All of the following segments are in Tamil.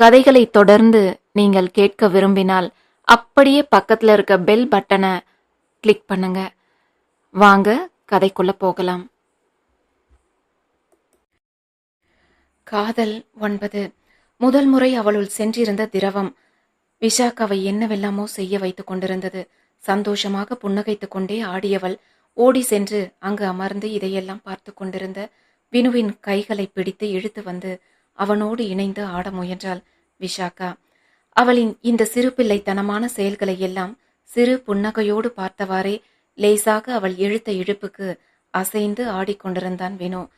கதைகளை தொடர்ந்து நீங்கள் கேட்க விரும்பினால் அப்படியே பக்கத்தில் இருக்க பெல் பட்டனை கிளிக் பண்ணுங்க. வாங்க கதைக்குள்ள போகலாம். காதல் ஒன்பது. முதல் முறை அவளுள் சென்றிருந்த திரவம் விஷாக்காவை என்னவெல்லாமோ செய்ய வைத்துக் கொண்டிருந்தது. சந்தோஷமாக புன்னகைத்துக் கொண்டே ஆடியவள் ஓடி சென்று அங்கு அமர்ந்து இதையெல்லாம் பார்த்து கொண்டிருந்த வினுவின் கைகளை பிடித்து இழுத்து வந்து அவனோடு இணைந்து ஆட முயன்றாள் விஷாக்கா அவளின் இந்த சிறு பிள்ளைத்தனமான செயல்களை எல்லாம் சிறு புன்னகையோடு பார்த்தவாறே லேசாக அவள் இழுத்த இழுப்புக்கு அசைந்து ஆடிக்கொண்டிருந்தான் வினோ.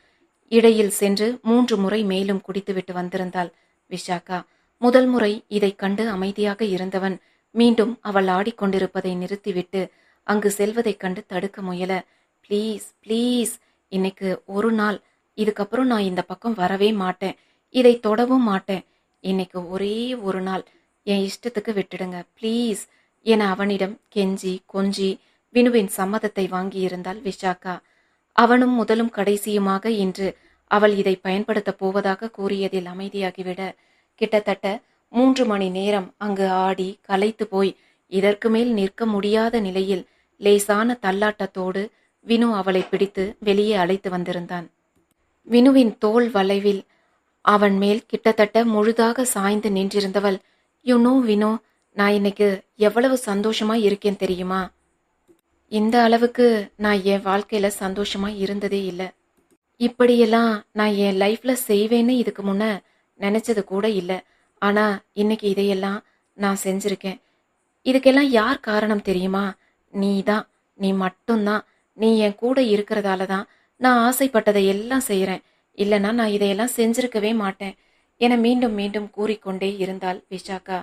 இடையில் சென்று மூன்று முறை மேலும் குடித்துவிட்டு வந்திருந்தாள் விஷாக்கா முதல் முறை இதைக் கண்டு அமைதியாக இருந்தவன் மீண்டும் அவள் ஆடிக்கொண்டிருப்பதை நிறுத்திவிட்டு அங்கு செல்வதைக் கண்டு தடுக்க முயல ப்ளீஸ் ப்ளீஸ் இன்னைக்கு ஒரு நாள். இதுக்கப்புறம் நான் இந்த பக்கம் வரவே மாட்டேன். இதை தொடவும் மாட்டேன். இன்னைக்கு ஒரே ஒரு நாள். என் இஷ்டத்துக்கு விட்டுடுங்க. ப்ளீஸ். என அவனிடம் கெஞ்சி கொஞ்சி வினுவின் சம்மதத்தை வாங்கியிருந்தாள் விஷாக்கா அவனும் முதலும் கடைசியுமாக இன்று அவள் இதை பயன்படுத்தப் போவதாக கூறியதில் அமைதியாகிவிட கிட்டத்தட்ட மூன்று மணி நேரம் அங்கு ஆடி கலைத்து போய் இதற்கு மேல் நிற்க முடியாத நிலையில் லேசான தள்ளாட்டத்தோடு வினு அவளை பிடித்து வெளியே அழைத்து வந்திருந்தான். வினுவின் தோல் வளைவில் அவன் மேல் கிட்டத்தட்ட முழுதாக சாய்ந்து நின்றிருந்தவள் யூ நோ நான் இன்னைக்கு எவ்வளவு சந்தோஷமா இருக்கேன் தெரியுமா? இந்த அளவுக்கு நான் என் வாழ்க்கையில சந்தோஷமா இருந்ததே இல்லை. இப்படியெல்லாம் நான் என் லைஃப்ல செய்வேன்னு இதுக்கு முன்ன நினைச்சது கூட இல்லை. ஆனா இன்னைக்கு இதையெல்லாம் நான் செஞ்சிருக்கேன். இதுக்கெல்லாம் யார் காரணம் தெரியுமா? நீ தான் நீ மட்டும்தான். நீ என் கூட இருக்கிறதால தான் நான் ஆசைப்பட்டதை எல்லாம் செய்கிறேன் இல்லைன்னா நான் இதையெல்லாம் செஞ்சிருக்கவே மாட்டேன் என மீண்டும் மீண்டும் கூறிக்கொண்டே இருந்தாள் விஷாக்கா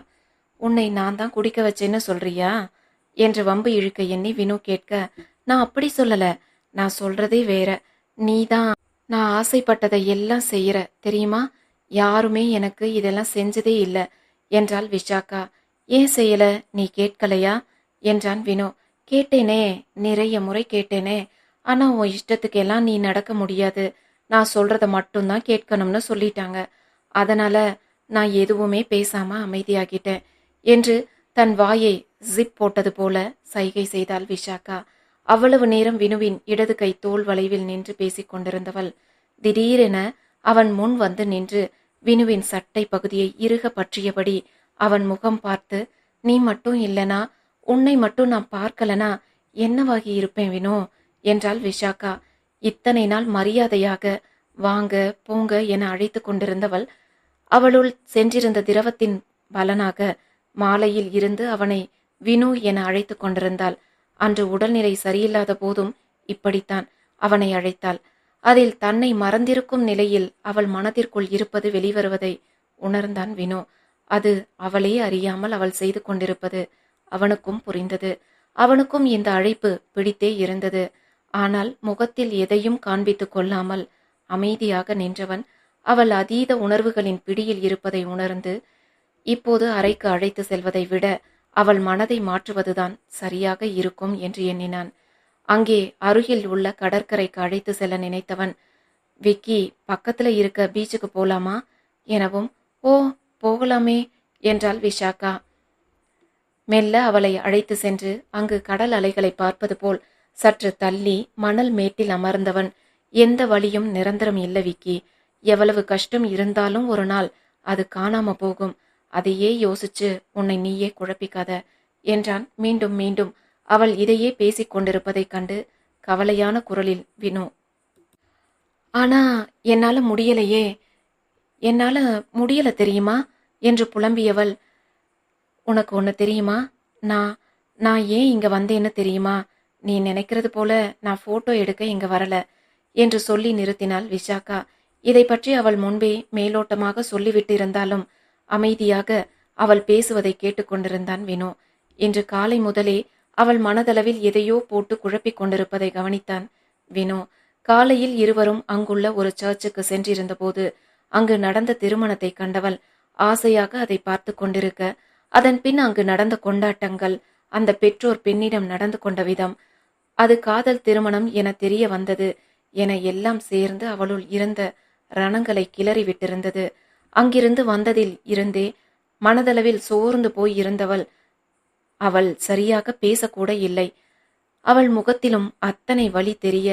உன்னை நான் தான் குடிக்க வச்சேன்னு சொல்றியா? என்று வம்பு இழுக்க எண்ணி வினு கேட்க நான் அப்படி சொல்லல. நான் சொல்றதே வேற. நீ தான். நான் ஆசைப்பட்டதை எல்லாம் செய்யற. தெரியுமா? யாருமே எனக்கு இதெல்லாம் செஞ்சதே இல்லை என்றாள் விஷாக்கா ஏன் செய்யல? நீ கேட்கலையா? என்றான் வினு. கேட்டேனே. நிறைய முறை கேட்டேனே. ஆனா உன் இஷ்டத்துக்கெல்லாம் நீ நடக்க முடியாது. நான் சொல்றத மட்டும்தான் கேட்கணும்னு சொல்லிட்டாங்க. அதனால நான் எதுவுமே பேசாம அமைதியாகிட்டேன் என்று தன் வாயை ஜிப் போட்டது போல சைகை செய்தாள் விஷாக்கா. அவ்வளவு நேரம் வினுவின் இடது கை தோல் வளைவில் நின்று பேசிக் கொண்டிருந்தவள். திடீரென அவன் முன் வந்து நின்று வினுவின் சட்டை பகுதியை இறுக பற்றியபடி அவன் முகம் பார்த்து நீ மட்டும் இல்லனா உன்னை மட்டும் நான் பார்க்கலனா என்னவாகி இருப்பேன் வினோ? என்றாள் விஷாக்கா. இத்தனை நாள் மரியாதையாக வாங்க போங்க என அழைத்து கொண்டிருந்தவள் அவளுள் சென்றிருந்த திரவத்தின் பலனாக மாலையில் இருந்து அவனை வினு என அழைத்து கொண்டிருந்தாள். அன்று உடல்நிலை சரியில்லாத போதும் இப்படித்தான் அவனை அழைத்தாள். அதில் தன்னை மறந்திருக்கும் நிலையில் அவள் மனதிற்குள் இருப்பது வெளிவருவதை உணர்ந்தான் வினு. அது அவளே அறியாமல் அவள் செய்து கொண்டிருப்பது அவனுக்கும் புரிந்தது. அவனுக்கும் இந்த அழைப்பு பிடித்தே இருந்தது. ஆனால் முகத்தில் எதையும் காண்பித்துக் கொள்ளாமல் அமைதியாக நின்றவன் அவள் அதீத உணர்வுகளின் பிடியில் இருப்பதை உணர்ந்து இப்போது அறைக்கு அழைத்து செல்வதை விட அவள் மனதை மாற்றுவதுதான் சரியாக இருக்கும் என்று எண்ணினான். அங்கே அருகில் உள்ள கடற்கரைக்கு அழைத்து செல்ல நினைத்தவன் விக்கி பக்கத்துல இருக்க பீச்சுக்கு போலாமா? எனவும் ஓ போகலாமே என்றாள் விஷாக்கா மெல்ல அவளை அழைத்து சென்று அங்கு கடல் அலைகளை பார்ப்பது போல் சற்று தள்ளி மணல் மேட்டில் அமர்ந்தவன் எந்த வழியும் நிரந்தரம் இல்லை விக்கி. எவ்வளவு கஷ்டம் இருந்தாலும் ஒரு நாள் அது காணாம போகும். அதையே யோசிச்சு உன்னை நீயே குழப்பிக்காத என்றான் மீண்டும் மீண்டும். அவள் இதையே பேசிக் கொண்டிருப்பதைக் கண்டு கவலையான குரலில் வினு ஆனா என்னால முடியலையே. என்னால முடியல தெரியுமா? என்று புலம்பியவள் உனக்கு ஒன்று தெரியுமா? நான் நான் ஏன் இங்க வந்தேன்னு தெரியுமா? நீ நினைக்கிறது போல நான் போட்டோ எடுக்க இங்க வரல என்று சொல்லி நிறுத்தினாள் விஷாக்கா இதை பற்றி அவள் முன்பே மேலோட்டமாக சொல்லிவிட்டிருந்தாலும் அமைதியாக அவள் பேசுவதை கேட்டுக்கொண்டிருந்தான் வினோ. இன்று காலை முதலே அவள் மனதளவில் எதையோ போட்டு குழப்பிக் கொண்டிருப்பதை கவனித்தான் வினு. காலையில் இருவரும் அங்குள்ள ஒரு சர்ச்சுக்கு சென்றிருந்தபோது அங்கு நடந்த திருமணத்தை கண்டவள் ஆசையாக அதை பார்த்து கொண்டிருக்க அதன் பின் அங்கு நடந்த கொண்டாட்டங்கள் அந்த பெற்றோர் பெண்ணிடம் நடந்து கொண்ட விதம் அது காதல் திருமணம் என தெரிய வந்தது. என எல்லாம் சேர்ந்து அவளுள் இருந்த ரணங்களை கிளறி விட்டிருந்தது. அங்கிருந்து வந்ததில் இருந்தே மனதளவில் சோர்ந்து போய் இருந்தவள் அவள் சரியாக பேசக்கூட இல்லை. அவள் முகத்திலும் அத்தனை வழி தெரிய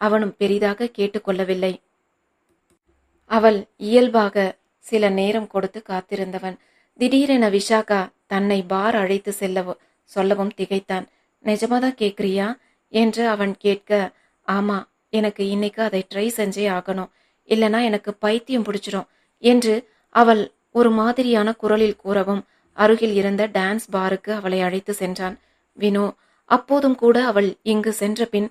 அவனும் பெரிதாக கேட்டுக்கொள்ளவில்லை. அவள் இயல்பாக சில நேரம் கொடுத்து காத்திருந்தவன். திடீரென விஷாகா தன்னை பார் அழைத்து செல்லவோ சொல்லவும் திகைத்தான். நிஜமாதான் கேக்குறியா என்று அவன் கேட்க ஆமா எனக்கு இன்னைக்கு அதை ட்ரை செஞ்சே ஆகணும். இல்லைனா எனக்கு பைத்தியம் பிடிச்சிரும் என்று அவள் ஒரு மாதிரியான குரலில் கூறவும் அருகில் இருந்த டான்ஸ் பாருக்கு அவளை அழைத்து சென்றான். வினோ அப்போதும் கூட அவள் இங்கு சென்ற பின்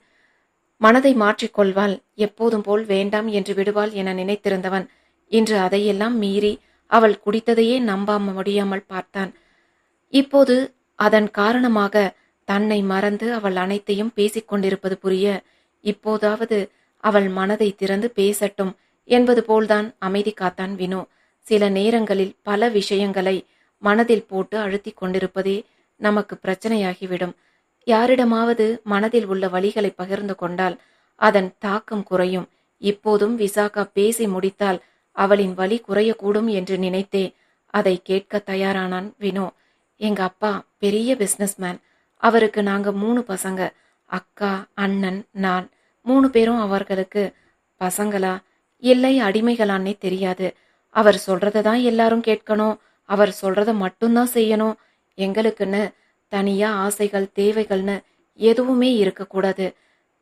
மனதை மாற்றிக்கொள்வாள் எப்போதும் போல் வேண்டாம் என்று விடுவாள் என நினைத்திருந்தவன். இன்று அதையெல்லாம் மீறி அவள் குடித்ததையே நம்பாம முடியாமல் பார்த்தான். இப்போது அதன் காரணமாக தன்னை மறந்து அவள் அனைத்தையும் பேசிக் கொண்டிருப்பது புரிய இப்போதாவது அவள் மனதை திறந்து பேசட்டும் என்பது போல்தான் அமைதி காத்தான் வினோ. சில நேரங்களில் பல விஷயங்களை மனதில் போட்டு அழுத்திக் கொண்டிருப்பதே நமக்கு பிரச்சனையாகிவிடும். யாரிடமாவது மனதில் உள்ள வழிகளை பகிர்ந்து கொண்டால் அதன் தாக்கம் குறையும். இப்போதும் விசாகா பேசி முடித்தால் அவளின் வலி குறையக்கூடும் என்று நினைத்தே அதை கேட்க தயாரானான் வினோ. எங்க அப்பா பெரிய பிஸ்னஸ்மேன் அவருக்கு நாங்கள் மூணு பசங்க. அக்கா அண்ணன் நான். மூணு பேரும் அவர்களுக்கு பசங்களா? இல்லை அடிமைகளான்னே தெரியாது. அவர் சொல்றத தான் எல்லாரும் கேட்கணும். அவர் சொல்றத மட்டும்தான் செய்யணும். எங்களுக்குன்னு தனியா ஆசைகள் தேவைகள்னு எதுவுமே இருக்கக்கூடாது.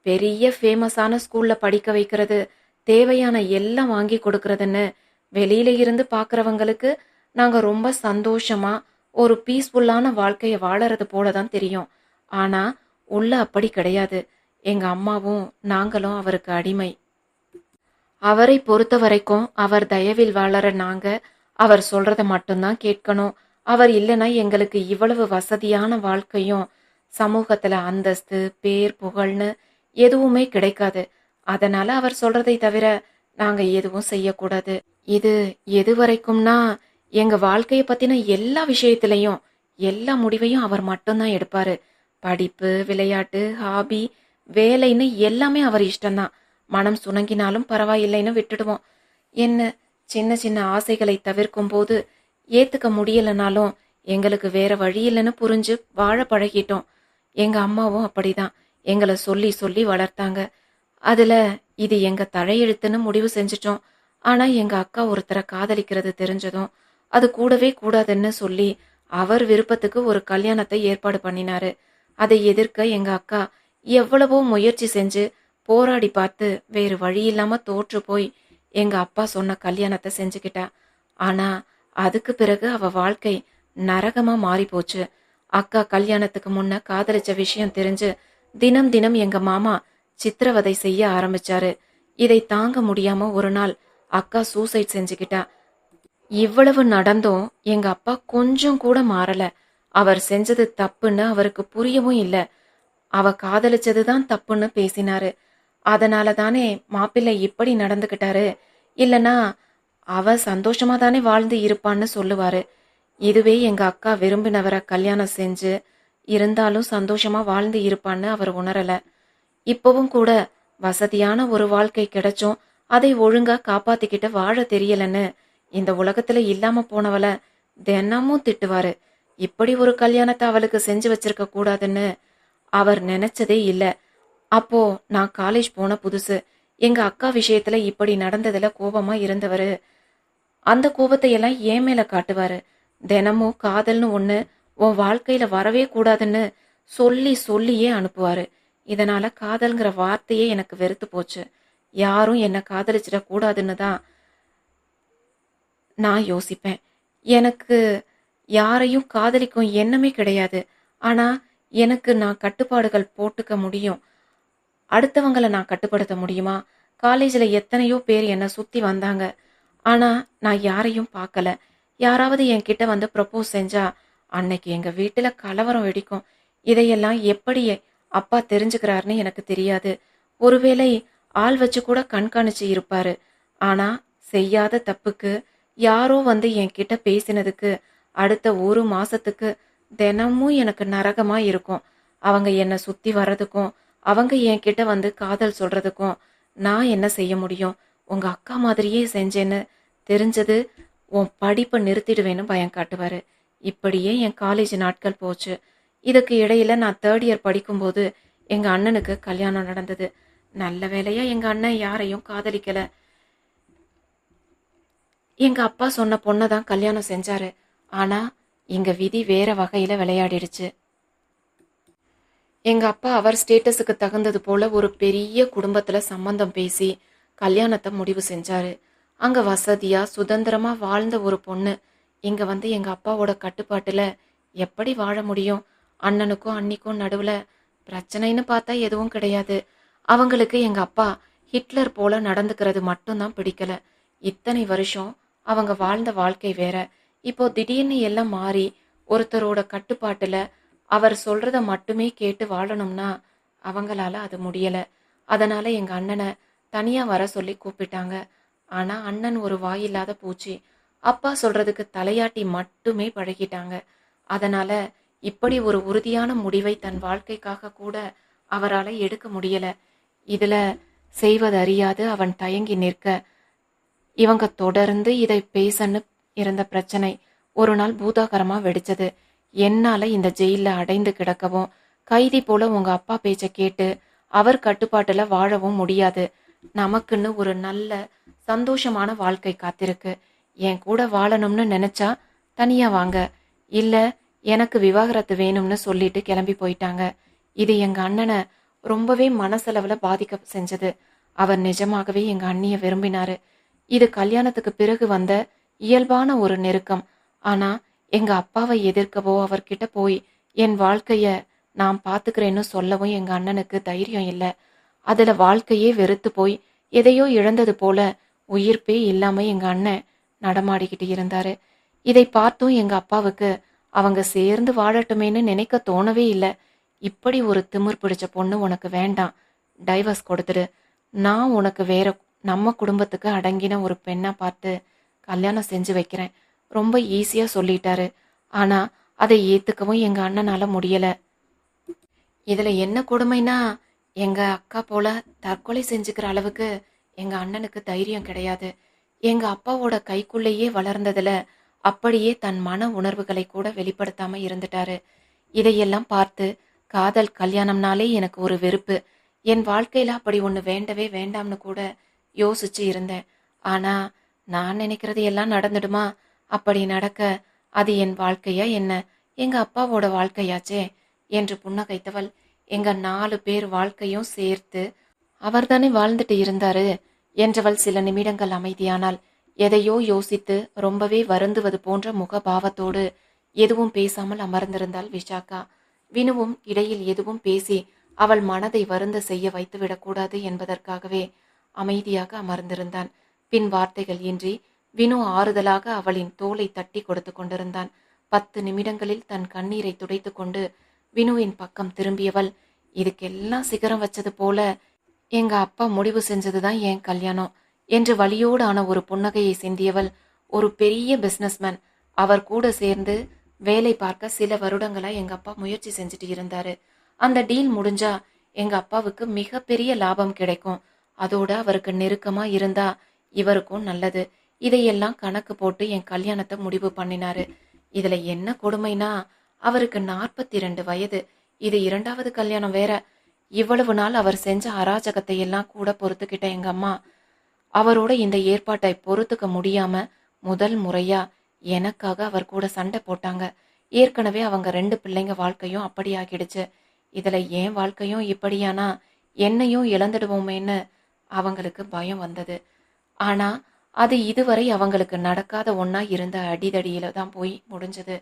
பெரிய ஃபேமஸான ஸ்கூல்ல படிக்க வைக்கிறது தேவையான எல்லாம் வாங்கி கொடுக்கறதுன்னு வெளியில இருந்து பார்க்குறவங்களுக்கு நாங்கள் ரொம்ப சந்தோஷமா ஒரு பீஸ்ஃபுல்லான வாழ்க்கையை வாழறது போல தான் தெரியும். ஆனால் உள்ள அப்படி கிடையாது. எங்கள் அம்மாவும் நாங்களும் அவருக்கு அடிமை. அவரை பொறுத்த வரைக்கும் அவர் தயவில் வாழற நாங்க அவர் சொல்றத மட்டும்தான் கேட்கணும். அவர் இல்லைன்னா எங்களுக்கு இவ்வளவு வசதியான வாழ்க்கையும் சமூகத்துல அந்தஸ்து பேர் புகழ்னு எதுவுமே கிடைக்காது. அதனால அவர் சொல்றதை தவிர நாங்க எதுவும் செய்யக்கூடாது. இது எது வரைக்கும்னா எங்க வாழ்க்கைய பத்தின எல்லா விஷயத்திலையும் எல்லா முடிவையும் அவர் மட்டும்தான் எடுப்பாரு. படிப்பு விளையாட்டு ஹாபி வேலைன்னு எல்லாமே அவர் இஷ்டம்தான். மனம் சுணங்கினாலும் பரவாயில்லைன்னு விட்டுடுவோம். என்ன சின்ன சின்ன ஆசைகளை தவிர்க்கும் போது ஏத்துக்க முடியலனாலும் எங்களுக்கு வேற வழி இல்லைன்னு புரிஞ்சு வாழ பழகிட்டோம். எங்க அம்மாவும் அப்படிதான். எங்களை சொல்லி சொல்லி வளர்த்தாங்க. அதுல இது எங்க தலையெழுத்துன்னு முடிவு செஞ்சிட்டோம். ஆனா எங்க அக்கா ஒருத்தரை காதலிக்கிறது தெரிஞ்சதும் அது கூடவே கூடாதுன்னு சொல்லி அவர் விருப்பத்துக்கு ஒரு கல்யாணத்தை ஏற்பாடு பண்ணினாரு. அதை எதிர்க்க எங்க அக்கா எவ்வளவோ முயற்சி செஞ்சு போராடி பார்த்து வேறு வழி இல்லாம தோற்று போய் எங்க அப்பா சொன்ன கல்யாணத்தை செஞ்சுக்கிட்டா. ஆனா அதுக்கு பிறகு அவ வாழ்க்கை நரகமா மாறி போச்சு அக்கா கல்யாணத்துக்கு முன்ன காதலிச்ச விஷயம் தெரிஞ்சு தினம் தினம் எங்க மாமா சித்திரவதை செய்ய ஆரம்பிச்சாரு. இதை தாங்க முடியாம ஒரு நாள் அக்கா சூசைட் செஞ்சுக்கிட்டா. இவ்வளவு நடந்தும் எங்க அப்பா கொஞ்சம் கூட மாறல. அவர் செஞ்சது தப்புன்னு அவருக்கு புரியவும் இல்லை. அவ காதலிச்சது தான் தப்புன்னு பேசினாரு. அதனால தானே மாப்பிள்ளை இப்படி நடந்துக்கிட்டாரு இல்லனா அவ சந்தோஷமா தானே வாழ்ந்து இருப்பான்னு சொல்லுவாரு. இதுவே எங்க அக்கா விரும்பினவரை கல்யாணம் செஞ்சு இருந்தாலும் சந்தோஷமா வாழ்ந்து இருப்பான்னு அவர் உணரல. இப்பவும் கூட வசதியான ஒரு வாழ்க்கை கிடைச்சும் அதை ஒழுங்கா காப்பாத்திக்கிட்டு வாழ தெரியலன்னு இந்த உலகத்துல இல்லாம போனவள தினமும் திட்டுவாரு. இப்படி ஒரு கல்யாணத்தை அவளுக்கு செஞ்சு வச்சிருக்க கூடாதுன்னு அவர் நினைச்சதே இல்ல. அப்போ நான் காலேஜ் போன புதுசு. எங்க அக்கா விஷயத்துல இப்படி நடந்ததுல கோபமா இருந்தவரு. அந்த கோபத்தை எல்லாம் ஏன் மேல காட்டுவாரு. தினமும் காதல்னு ஒண்ணு உன் வாழ்க்கையில வரவே கூடாதுன்னு சொல்லி சொல்லியே அனுப்புவாரு. இதனால காதல்ங்கிற வார்த்தையே எனக்கு வெறுத்து போச்சு. யாரும் என்னை காதலிச்சிடக்கூடாதுன்னு தான் நான் யோசிப்பேன். எனக்கு யாரையும் காதலிக்கும் எண்ணமே கிடையாது. ஆனா எனக்கு நான் கட்டுப்பாடுகள் போட்டுக்க முடியும். அடுத்தவங்களை நான் கட்டுப்படுத்த முடியுமா? காலேஜில் எத்தனையோ பேர் என்னை சுற்றி வந்தாங்க. ஆனால் நான் யாரையும் பார்க்கல. யாராவது என்கிட்ட வந்து ப்ரப்போஸ் செஞ்சா அன்னைக்கு எங்கள் வீட்டில் கலவரம் வெடிக்கும். இதையெல்லாம் எப்படி அப்பா தெரிஞ்சுக்கிறாருன்னு எனக்கு தெரியாது. ஒருவேளை ஆள் வச்சு கூட கண்காணிச்சு இருப்பாரு. ஆனால் செய்யாத தப்புக்கு யாரோ வந்து என்கிட்ட பேசினதுக்கு அடுத்த ஒரு மாசத்துக்கு தினமும் எனக்கு நரகமா இருக்கும். அவங்க என்னை சுத்தி வர்றதுக்கும் அவங்க என்கிட்ட வந்து காதல் சொல்றதுக்கும் நான் என்ன செய்ய முடியும்? உங்க அக்கா மாதிரியே செஞ்சேன்னு தெரிஞ்சது உன் படிப்பை நிறுத்திடுவேன்னு பயம் காட்டுவாரு. இப்படியே என் காலேஜ் நாட்கள் போச்சு. இதுக்கு இடையில நான் தேர்ட் இயர் படிக்கும்போது எங்க அண்ணனுக்கு கல்யாணம் நடந்தது. நல்ல வேலையா எங்க அண்ணன் யாரையும் காதலிக்கல. எங்கள் அப்பா சொன்ன பொண்ணை தான் கல்யாணம் செஞ்சாரு. ஆனால் எங்கள் விதி வேற வகையில் விளையாடிடுச்சு. எங்கள் அப்பா அவர் ஸ்டேட்டஸுக்கு தகுந்தது போல ஒரு பெரிய குடும்பத்தில் சம்பந்தம் பேசி கல்யாணத்தை முடிவு செஞ்சாரு. அங்கே வசதியாக சுதந்திரமாக வாழ்ந்த ஒரு பொண்ணு. இங்கே வந்து எங்கள் அப்பாவோட கட்டுப்பாட்டில் எப்படி வாழ முடியும்? அண்ணனுக்கும் அன்னிக்கும் நடுவில் பிரச்சனைன்னு பார்த்தா எதுவும் கிடையாது. அவங்களுக்கு எங்கள் அப்பா ஹிட்லர் போல நடந்துக்கிறது மட்டும்தான் பிடிக்கல. இத்தனை வருஷம் அவங்க வாழ்ந்த வாழ்க்கை வேற. இப்போ திடீர்னு எல்லாம் மாறி ஒருத்தரோட கட்டுப்பாட்டுல அவர் சொல்றத மட்டுமே கேட்டு வாழணும்னா அவங்களால அது முடியல. அதனால எங்க அண்ணனை தனியா வர சொல்லி கூப்பிட்டாங்க. ஆனா அண்ணன் ஒரு வாயில்லாத பூச்சி. அப்பா சொல்றதுக்கு தலையாட்டி மட்டுமே பழகிட்டாங்க. அதனால இப்படி ஒரு உறுதியான முடிவை தன் வாழ்க்கைக்காக கூட அவரால் எடுக்க முடியல. இதுல செய்வதறியாது அவன் தயங்கி நிற்க. இவங்க தொடர்ந்து இதை பேசன்னு இருந்த பிரச்சனை ஒரு நாள் பூதாகரமா வெடிச்சது. என்னால இந்த ஜெயில அடைந்து கிடக்கவும் கைதி போல உங்க அப்பா பேச்ச கேட்டு அவர் கட்டுப்பாட்டுல வாழவும் முடியாது. நமக்குன்னு ஒரு நல்ல சந்தோஷமான வாழ்க்கை காத்திருக்கு. என் கூட வாழணும்னு நினைச்சா தனியா வாங்க. இல்ல எனக்கு விவாகரத்து வேணும்னு சொல்லிட்டு கிளம்பி போயிட்டாங்க. இது எங்க அண்ணனை ரொம்பவே மனசளவுல பாதிக்க செஞ்சது. அவர் நிஜமாகவே எங்க அண்ணிய விரும்பினாரு. இது கல்யாணத்துக்கு பிறகு வந்த இயல்பான ஒரு நெருக்கம். ஆனா எங்க அப்பாவை எதிர்க்கவோ அவர்கிட்ட போய் என் வாழ்க்கைய நான் பாத்துக்கிறேன்னு சொல்லவும் எங்க அண்ணனுக்கு தைரியம் இல்ல. அதுல வாழ்க்கையே வெறுத்து போய் எதையோ இழந்தது போல உயிர்ப்பே இல்லாம எங்க அண்ணன் நடமாடிக்கிட்டு இருந்தாரு. இதை பார்த்தும் எங்க அப்பாவுக்கு அவங்க சேர்ந்து வாழட்டுமேன்னு நினைக்க தோணவே இல்லை. இப்படி ஒரு திமிர் பிடிச்ச பொண்ணு உனக்கு வேண்டாம். டைவர்ஸ் கொடுத்துடு. நான் உனக்கு வேற நம்ம குடும்பத்துக்கு அடங்கின ஒரு பெண்ணை பார்த்து கல்யாணம் செஞ்சு வைக்கிறேன். ரொம்ப ஈஸியாக சொல்லிட்டாரு. ஆனால் அதை ஏற்றுக்கவும் எங்கள் அண்ணனால முடியலை. இதில் என்ன கொடுமைனா எங்கள் அக்கா போல தற்கொலை செஞ்சுக்கிற அளவுக்கு எங்கள் அண்ணனுக்கு தைரியம் கிடையாது. எங்கள் அப்பாவோட கைக்குள்ளேயே வளர்ந்ததில் அப்படியே தன் மன உணர்வுகளை கூட வெளிப்படுத்தாமல் இருந்துட்டாரு. இதையெல்லாம் பார்த்து காதல் கல்யாணம்னாலே எனக்கு ஒரு வெறுப்பு. என் வாழ்க்கையில் அப்படி ஒன்று வேண்டவே வேண்டாம்னு கூட யோசிச்சு இருந்தேன். ஆனா நான் நினைக்கிறது எல்லாம் நடந்துடுமா? அப்படி நடக்க அது என் வாழ்க்கையா என்ன? எங்க அப்பாவோட வாழ்க்கையாச்சே? என்று புன்னகைத்தவள். எங்க நாலு பேர் வாழ்க்கையும் சேர்த்து அவர்தானே வாழ்ந்துட்டு இருந்தாரு? என்றவள் சில நிமிடங்கள் அமைதியானால் எதையோ யோசித்து ரொம்பவே வருந்துவது போன்ற முகபாவத்தோடு எதுவும் பேசாமல் அமர்ந்திருந்தாள் விஷாக்கா வினுவும் இடையில் எதுவும் பேசி அவள் மனதை வருந்த செய்ய வைத்துவிடக்கூடாது என்பதற்காகவே அமைதியாக அமர்ந்திருந்தான். பின் வார்த்தைகள் இன்றி வினு ஆறுதலாக அவளின் தோலை தட்டி கொடுத்து கொண்டிருந்தான். பத்து நிமிடங்களில் தன் கண்ணீரை துடைத்து கொண்டு வினுவின் பக்கம் திரும்பியவள் இதுக்கெல்லாம் சிகரம் வச்சது போல எங்க அப்பா முடிவு செஞ்சதுதான் என் கல்யாணம் என்று வழியோடான ஒரு புன்னகையை சிந்தியவள் ஒரு பெரிய பிஸ்னஸ்மேன் அவர் கூட சேர்ந்து வேலை பார்க்க சில வருடங்களா எங்க அப்பா முயற்சி செஞ்சுட்டு இருந்தாரு. அந்த டீல் முடிஞ்சா எங்க அப்பாவுக்கு மிகப்பெரிய லாபம் கிடைக்கும். அதோட அவருக்கு நெருக்கமா இருந்தா இவருக்கும் நல்லது. இதையெல்லாம் கணக்கு போட்டு என் கல்யாணத்தை முடிவு பண்ணினாரு. இதுல என்ன கொடுமைனா அவருக்கு நாற்பத்தி ரெண்டு வயது. இது இரண்டாவது கல்யாணம் வேற. இவ்வளவு நாள் அவர் செஞ்ச அராஜகத்தை எல்லாம் கூட பொறுத்துக்கிட்ட எங்க அம்மா. அவரோட இந்த ஏற்பாட்டை பொறுத்துக்க முடியாம முதல் முறையா எனக்காக அவர் கூட சண்டை போட்டாங்க. ஏற்கனவே அவங்க ரெண்டு பிள்ளைங்க வாழ்க்கையும் அப்படி ஆகிடுச்சு இதுல என் வாழ்க்கையும் இப்படியானா என்னையும் இழந்துடுவோமேன்னு அவங்களுக்கு பயம் வந்தது. ஆனா அது இதுவரை அவங்களுக்கு நடக்காத ஒன்றா இருந்த அடிதடியில தான் போய் முடிஞ்சது.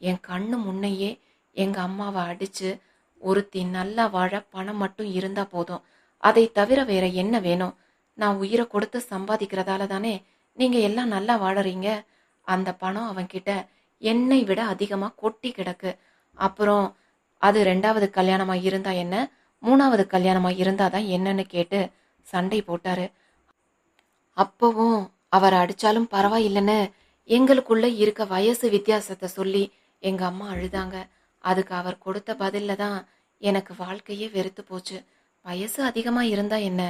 என் கண்ணு முன்னையே எங்க அம்மாவை அடிச்சு ஒருத்தி நல்லா வாழ பணம் மட்டும் இருந்தா போதும். அதை தவிர வேற என்ன வேணும்? நான் உயிரை கொடுத்து சம்பாதிக்கிறதால தானே நீங்க எல்லாம் நல்லா வாழறீங்க. அந்த பணம் அவன்கிட்ட என்னை விட அதிகமா கொட்டி கிடக்கு. அப்புறம் அது ரெண்டாவது கல்யாணமா இருந்தா என்ன? மூணாவது கல்யாணமா இருந்தாதான் என்னன்னு கேட்டு சண்டை போட்டாரு. அப்பவும் அவர் அடிச்சாலும் பரவாயில்லைன்னு எங்களுக்குள்ள இருக்க வயசு வித்தியாசத்தை சொல்லி எங்க அம்மா அழுதாங்க. அதுக்கு அவர் கொடுத்த பதில்ல தான் எனக்கு வாழ்க்கையே வெறுத்து போச்சு. வயசு அதிகமா இருந்தா என்ன?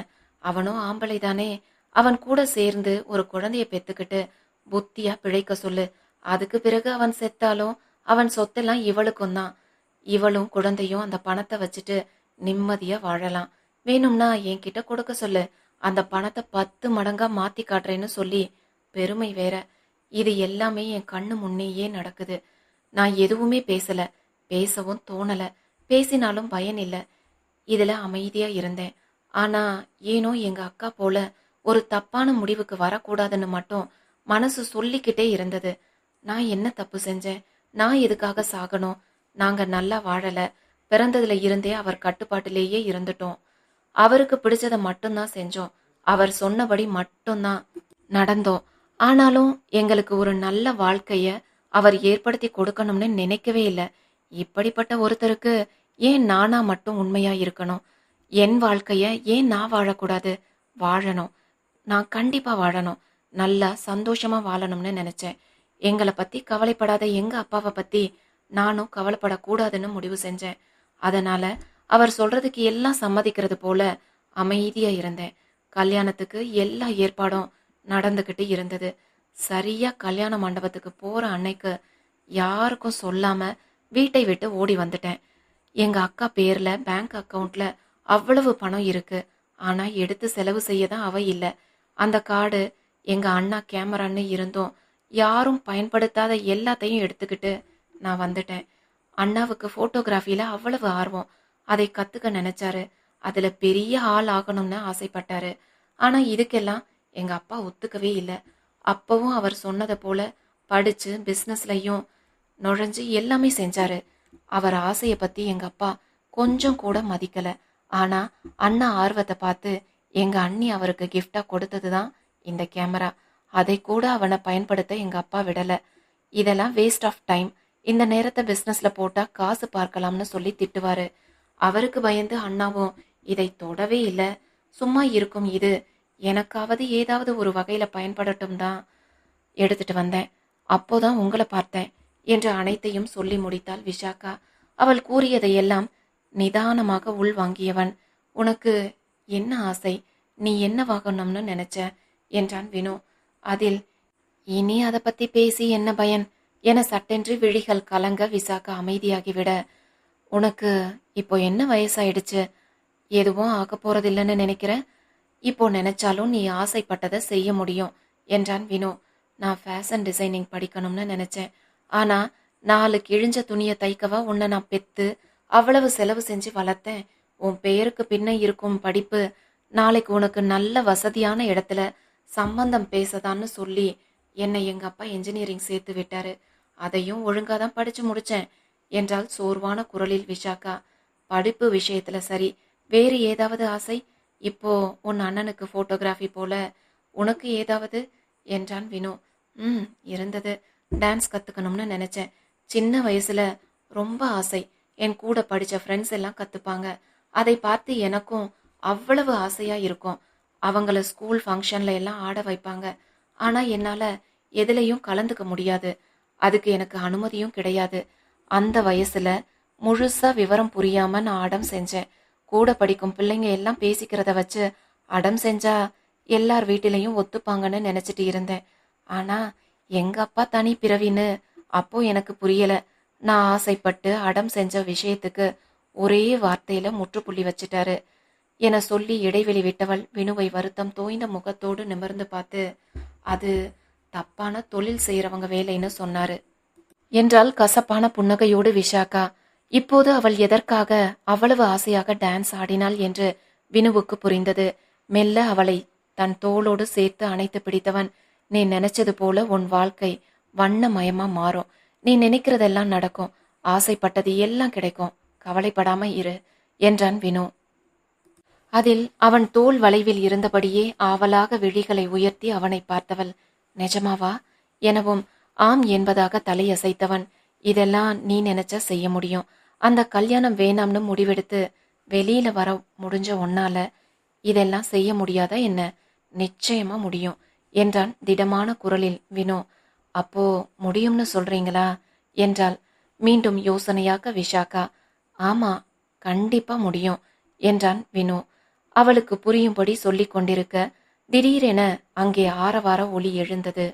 அவனும் ஆம்பளை தானே. அவன் கூட சேர்ந்து ஒரு குழந்தைய பெத்துக்கிட்டு புத்தியா பிழைக்க சொல்லு. அதுக்கு பிறகு அவன் செத்தாலும் அவன் சொத்தெல்லாம் இவளுக்கும் தான். இவளும் குழந்தையும் அந்த பணத்தை வச்சுட்டு நிம்மதியா வாழலாம். வேணும்னா என்கிட்ட கொடுக்க சொல்லு. அந்த பணத்தை பத்து மடங்கா மாத்தி காட்டுறேன்னு சொல்லி பெருமை வேற. இது எல்லாமே என் கண்ணு முன்னேயே நடக்குது. நான் எதுவுமே பேசல. பேசவும் தோணல. பேசினாலும் பயன் இல்லை. இதுல அமைதியா இருந்தேன். ஆனா ஏனோ எங்க அக்கா போல ஒரு தப்பான முடிவுக்கு வரக்கூடாதுன்னு மட்டும் மனசு சொல்லிக்கிட்டே இருந்தது. நான் என்ன தப்பு செஞ்சேன்? நான் எதுக்காக சாகணும்? நாங்க நல்லா வாழல. பிறந்ததுல இருந்தே அவர் கட்டுப்பாட்டிலேயே இருந்துட்டோம். அவருக்கு பிடிச்சத மட்டும்தான் செஞ்சோம். அவர் சொன்னபடி மட்டும்தான் நடந்தோம். ஆனாலும் எங்களுக்கு ஒரு நல்ல வாழ்க்கைய அவர் ஏற்படுத்தி கொடுக்கணும்னு நினைக்கவே இல்லை. இப்படிப்பட்ட ஒருத்தருக்கு ஏன் நானா மட்டும் உண்மையா இருக்கணும்? என் வாழ்க்கைய ஏன் நான் வாழக்கூடாது? வாழணும். நான் கண்டிப்பா வாழணும். நல்லா சந்தோஷமா வாழணும்னு நினைச்சேன். எங்களை பத்தி கவலைப்படாத எங்க அப்பாவை பத்தி நானும் கவலைப்படக்கூடாதுன்னு முடிவு செஞ்சேன். அதனால அவர் சொல்றதுக்கு எல்லாம் சம்மதிக்கிறது போல அமைதியா இருந்தேன். கல்யாணத்துக்கு எல்லா ஏற்பாடும் நடந்துக்கிட்டு இருந்தது. சரியா கல்யாண மண்டபத்துக்கு போற அன்னைக்கு யாருக்கும் சொல்லாம வீட்டை விட்டு ஓடி வந்துட்டேன். எங்க அக்கா பேர்ல பேங்க் அக்கவுண்ட்ல அவ்வளவு பணம் இருக்கு. ஆனா எடுத்து செலவு செய்ய தான் அவ இல்லை. அந்த கார்டு எங்க அண்ணா கேமரான்னு இருந்தும் யாரும் பயன்படுத்தாத எல்லாத்தையும் எடுத்துக்கிட்டு நான் வந்துட்டேன். அண்ணாவுக்கு ஃபோட்டோகிராஃபியில் அவ்வளவு ஆர்வம். அதை கத்துக்க நினைச்சாரு. அதுல பெரிய ஆள் ஆகணும்னு ஆசைப்பட்டாரு. ஆனா இதுக்கெல்லாம் எங்க அப்பா ஒத்துக்கவே இல்லை. அப்பவும் அவர் சொன்னதை போல படிச்சு பிஸ்னஸ்லையும் நுழைஞ்சு எல்லாமே செஞ்சாரு. அவர் ஆசையை பத்தி எங்க அப்பா கொஞ்சம் கூட மதிக்கல. ஆனா அண்ணா ஆர்வத்தை பார்த்து எங்க அண்ணி அவருக்கு கிஃப்டா கொடுத்ததுதான் இந்த கேமரா அதை கூட அவனை பயன்படுத்த எங்க அப்பா விடல. இதெல்லாம் வேஸ்ட் ஆஃப் டைம் இந்த நேரத்தை பிஸ்னஸ்ல போட்டா காசு பார்க்கலாம்னு சொல்லி திட்டுவாரு. அவருக்கு பயந்து அண்ணாவும் இதை தொடவே இல்லை. சும்மா இருக்கும் இது. எனக்காவது ஏதாவது ஒரு வகையில பயன்படட்டும் தான் எடுத்துட்டு வந்தேன். அப்போதான் உங்களை பார்த்தேன் என்று அனைத்தையும் சொல்லி முடித்தாள் விஷாக்கா அவள் கூறியதையெல்லாம் நிதானமாக உள்வாங்கியவன் உனக்கு என்ன ஆசை? நீ என்னவாகணும்னு நினைச்ச? என்றான் வினு. அதில் இனி அதை பத்தி பேசி என்ன பயன்? என சட்டென்று விழிகள் கலங்க விசாக்கா அமைதியாகிவிட. உனக்கு இப்போ என்ன வயசாயிடுச்சு? எதுவும் ஆக போறதில்லைன்னு நினைக்கிற இப்போ நினைச்சாலும் நீ ஆசைப்பட்டதை செய்ய முடியும் என்றான் வினோ. நான் ஃபேஷன் டிசைனிங் படிக்கணும்னு நினைச்சேன். ஆனா நாலு கிழிஞ்ச துணியை தைக்கவா உன்னை நான் பெத்து அவ்வளவு செலவு செஞ்சு வளர்த்தேன். உன் பெயருக்கு பின்ன இருக்கும் படிப்பு நாளைக்கு உனக்கு நல்ல வசதியான இடத்துல சம்பந்தம் பேசதான்னு சொல்லி என்னை எங்க அப்பா இன்ஜினியரிங் சேர்த்து விட்டாரு. அதையும் ஒழுங்கா தான் படிச்சு முடிச்சேன் என்றால் சோர்வான குரலில் விஷாக்கா படிப்பு விஷயத்துல சரி. வேறு ஏதாவது ஆசை? இப்போ உன் அண்ணனுக்கு போட்டோகிராஃபி போல உனக்கு ஏதாவது? என்றான் வினு. ம் இருந்தது. டான்ஸ் கத்துக்கணும்னு நினைச்சேன். சின்ன வயசுல ரொம்ப ஆசை. என் கூட படிச்ச ஃப்ரெண்ட்ஸ் எல்லாம் கத்துப்பாங்க. அதை பார்த்து எனக்கும் அவ்வளவு ஆசையா இருக்கும். அவங்கள ஸ்கூல் ஃபங்க்ஷன்ல எல்லாம் ஆட வைப்பாங்க. ஆனா என்னால எதுலையும் கலந்துக்க முடியாது. அதுக்கு எனக்கு அனுமதியும் கிடையாது. அந்த வயசுல முழுசா விவரம் புரியாம நான் அடம் செஞ்சேன். கூட படிக்கும் பிள்ளைங்க எல்லாம் பேசிக்கிறத வச்சு அடம் செஞ்சா எல்லார் வீட்டிலையும் ஒத்துப்பாங்கன்னு நினைச்சிட்டு இருந்தேன். ஆனா எங்க அப்பா தனி பிறவின்னு அப்போ எனக்கு புரியல. நான் ஆசைப்பட்டு அடம் செஞ்ச விஷயத்துக்கு ஒரே வார்த்தையில முற்றுப்புள்ளி வச்சிட்டாரு. என சொல்லி இடைவெளி விட்டவள் வினுவை வருத்தம் தோய்ந்த முகத்தோடு நிமிர்ந்து பார்த்து அது தப்பான தொழில் செய்யறவங்க வேலைன்னு சொன்னாரு. என்றால் கசப்பான புன்னகையோடு விஷாக்கா இப்போது அவள் எதற்காக அவ்வளவு ஆசையாக டான்ஸ் ஆடினாள் என்று வினுவுக்கு புரிந்தது. மெல்ல அவளை தன் தோளோடு சேர்த்து அணைத்து பிடித்தவன் நீ நினைச்சது போல உன் வாழ்க்கை வண்ணமயமா மாறும். நீ நினைக்கிறதெல்லாம் நடக்கும். ஆசைப்பட்டது எல்லாம் கிடைக்கும். கவலைப்படாம இரு என்றான் வினு. அதில் அவன் தோல் வளைவில் இருந்தபடியே ஆவலாக விழிகளை உயர்த்தி அவனை பார்த்தவள் நிஜமாவா? எனவும் ஆம் என்பதாக தலையசைத்தவன் இதெல்லாம் நீ நினைச்சா செய்ய முடியும். அந்த கல்யாணம் வேணாம்னு முடிவெடுத்து வெளியில வர முடிஞ்ச உன்னால இதெல்லாம் செய்ய முடியாதா என்ன? நிச்சயமா முடியும் என்றான் திடமான குரலில். வினோ அப்போ முடியும்னு சொல்றீங்களா? என்றால் மீண்டும் யோசனையாக விஷாக்கா ஆமா கண்டிப்பா முடியும் என்றான் வினு. அவளுக்கு புரியும்படி சொல்லிக் கொண்டிருக்க திடீரென அங்கே ஆரவார ஒளி எழுந்தது.